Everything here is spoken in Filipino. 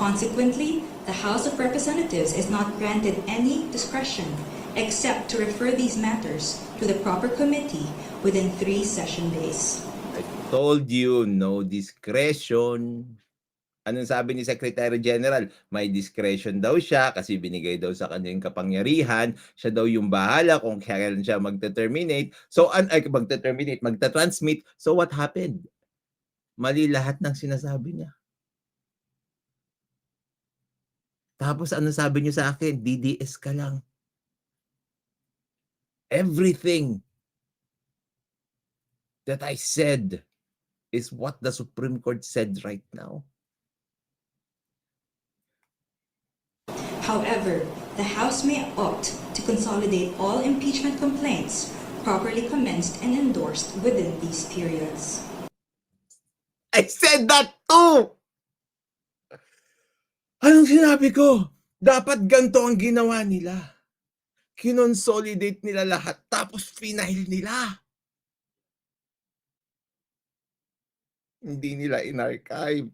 Consequently, the House of Representatives is not granted any discretion except to refer these matters to the proper committee within three session days. I told you, no discretion. Anong sabi ni Secretary General? May discretion daw siya kasi binigay daw sa kanya yung kapangyarihan. Siya daw yung bahala kung kailan siya magte-terminate. So, an ay, magte-terminate, magta-transmit. So, what happened? Mali lahat ng sinasabi niya. Tapos, ano sabi niyo sa akin? DDS ka lang. Everything that I said is what the Supreme Court said right now. However, the House may opt to consolidate all impeachment complaints properly commenced and endorsed within these periods. I said that too! Sinabi ko? Dapat ganito ang ginawa nila. Kinonsolidate nila lahat tapos final nila. Hindi nila in-archive.